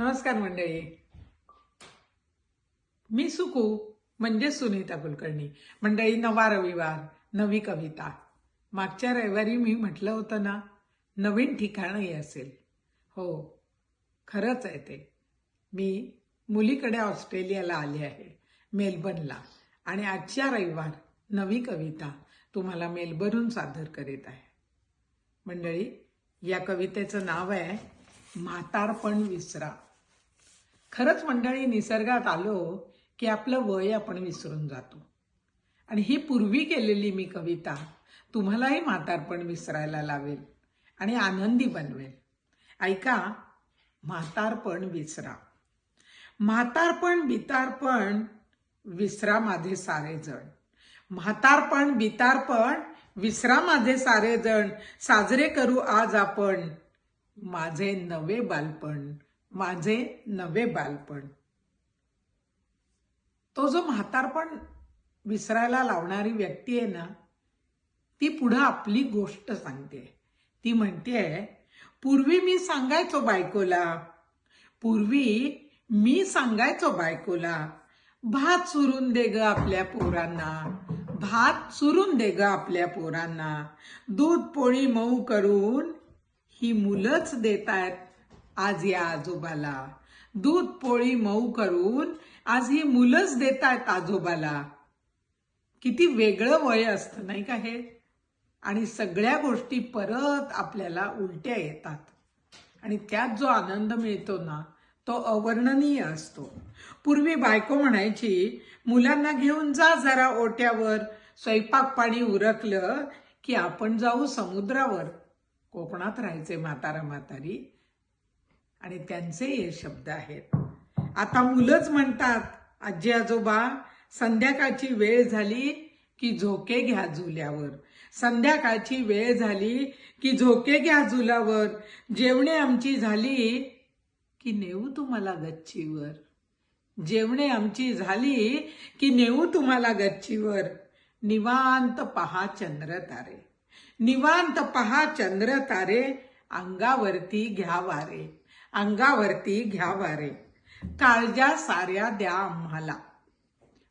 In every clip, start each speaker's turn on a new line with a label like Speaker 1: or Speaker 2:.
Speaker 1: नमस्कार मंडळी. मी सुकू म्हणजे सुनीता कुलकर्णी. मंडळी नवा रविवार नवी कविता. मागच्या रविवारी मी म्हटलं होतं ना नवीन ठिकाणही असेल. हो खरंच आहे ते. मी मुलीकडे ऑस्ट्रेलियाला आले आहे मेलबर्नला. आणि आजच्या रविवार नवी कविता तुम्हाला मेलबर्नहून सादर करीत आहे. मंडळी या कवितेचं नाव आहे म्हातारपण विसरा. खरंच मंडळी निसर्गात आलो की आपलं वय आपण विसरून जातो. आणि ही पूर्वी केलेली मी कविता तुम्हालाही म्हातारपण विसरायला लावेल आणि आनंदी बनवेल. ऐका म्हातारपण विसरा. म्हातारपण बितारपण विसरा माझे सारे जण. म्हातारपण बितारपण विसरा माझे सारे जण. साजरे करू आज आपण माझे नवे बालपण. माझे नवे बालपण. तो जो म्हातारपण विसरायला लावणारी व्यक्ती आहे ना ती पुढं आपली गोष्ट सांगते. ती म्हणते पूर्वी मी सांगायचो बायकोला पूर्वी मी सांगायचो बायकोला भात चुरून दे ग आपल्या पोरांना भात चुरून दे ग आपल्या पोरांना दूध पोळी मऊ करून ही मुलंच देत आहेत आज या आजोबाला. दूध पोळी मऊ करून आज ही मुलंच देत आहेत आजोबाला. किती वेगळं वय असतं नाही का हे? आणि सगळ्या गोष्टी परत आपल्याला उलट्या येतात. आणि त्यात जो आनंद मिळतो ना तो अवर्णनीय असतो. पूर्वी बायको म्हणायची मुलांना घेऊन जा जरा ओट्यावर. स्वयंपाक पाणी उरकलं की आपण जाऊ समुद्रावर. कोकणात राहायचे म्हातारा म्हातारी. आणि त्यांचे हे शब्द आहेत. आता मुलंच म्हणतात आजी आजोबा संध्याकाळची वेळ झाली की झोके घ्या झुल्यावर. संध्याकाळची वेळ झाली की झोके घ्या झुलावर जेवणे आमची झाली की नेऊ तुम्हाला गच्चीवर. जेवणे आमची झाली की नेऊ तुम्हाला गच्चीवर. निवांत पहा चंद्र तारे. निवांत पहा चंद्र तारे अंगावरती घ्या वारे. अंगावरती घ्या वारे काळजा साऱ्या द्या आम्हाला.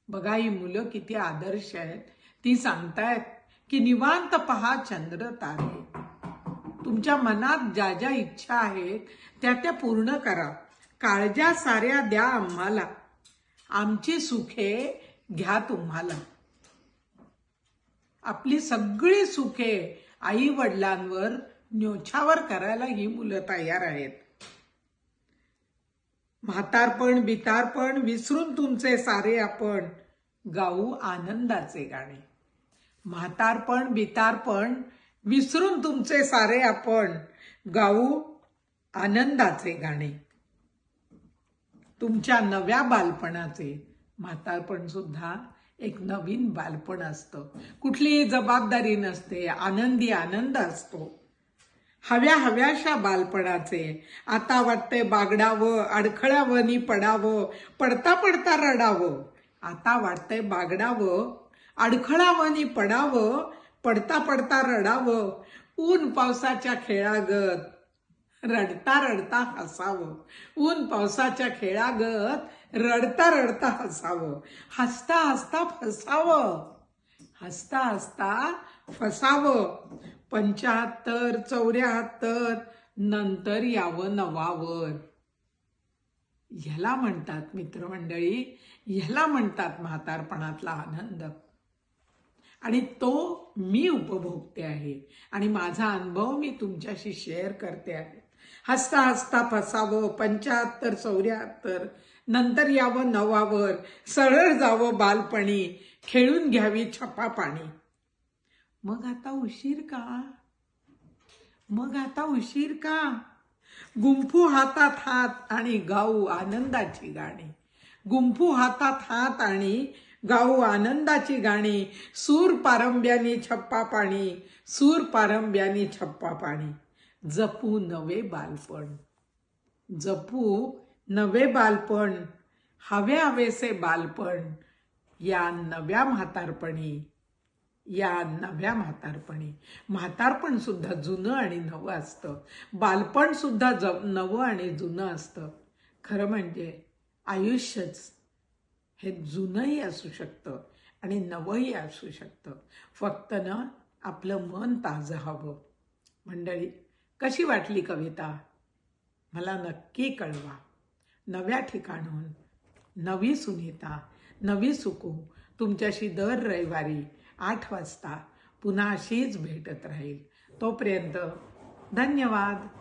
Speaker 1: बघा ही मुलं किती आदर्श आहेत. ती सांगतायत की निवांत पहा चंद्र तारे. तुमच्या मनात ज्या ज्या इच्छा आहेत त्या त्या पूर्ण करा. काळजा साऱ्या द्या आम्हाला. आमची सुखे घ्या तुम्हाला. आपली सगळी सुखे आई वडिलांवर न्योछावर करायला ही मुलं तयार आहेत. म्हातारपण बितारपण विसरून तुमचे सारे आपण गाऊ आनंदाचे गाणे. म्हातारपण बितारपण विसरून तुमचे सारे आपण गाऊ आनंदाचे गाणे. तुमच्या नव्या बालपणाचे म्हातारपण सुद्धा एक नवीन बालपण असतं. कुठलीही जबाबदारी नसते आनंदी आनंद असतो. हव्या हव्याशा बालपणाचे. आता वाटतंय बागडावं अडखळावं नि पडावं पडता पडता रडावं. आता वाटतंय बागडावं अडखळावं नि पडावं पडता पडता रडावं. ऊन पावसाच्या खेळागत रडता रडता हसावं. ऊन पावसाच्या खेळागत रडता रडता हसावं. हसता हसता फसावं. हसता हसता फसावं. पंच्याहत्तर चौऱ्याहत्तर नंतर यावं नवावर. ह्याला म्हणतात मित्रमंडळी ह्याला म्हणतात म्हातारपणातला आनंद. आणि तो मी उपभोगते आहे आणि माझा अनुभव मी तुमच्याशी शेअर करते आहे. हसता हसता फसावं पंच्याहत्तर चौऱ्याहत्तर नंतर यावं नवावर सरळ जावं बालपणी खेळून घ्यावी छपा पाणी मग आता उशीर का? मग आता उशीर का? गुंफू हातात हात आणि गाऊ आनंदाची गाणी. गुंफू हातात हात आणि गाऊ आनंदाची गाणी. सूर पारंब्यानी छप्पा पाणी सूर पारंब्यानी छप्पा पाणी. जपू नवे बालपण. जपू नवे बालपण. हवे हवेसे बालपण. या नव्या म्हातारपणी. या नव्या म्हातारपणी. म्हातारपण सुद्धा जुनं आणि नवं असतं. बालपण सुद्धा ज नवं आणि जुनं असतं. खरं म्हणजे आयुष्यच हे जुनंही असू शकतं आणि नवंही असू शकतं. फक्त ना आपलं मन ताजं हवं. मंडळी कशी वाटली कविता? मला नक्की कळवा. नव्या ठिकाणून. नवी सुनीता नवी सुकू. तुमच्याशी दर रविवारी आठ वाजता पुन्हा अशीच भेटत राहील. तोपर्यंत धन्यवाद.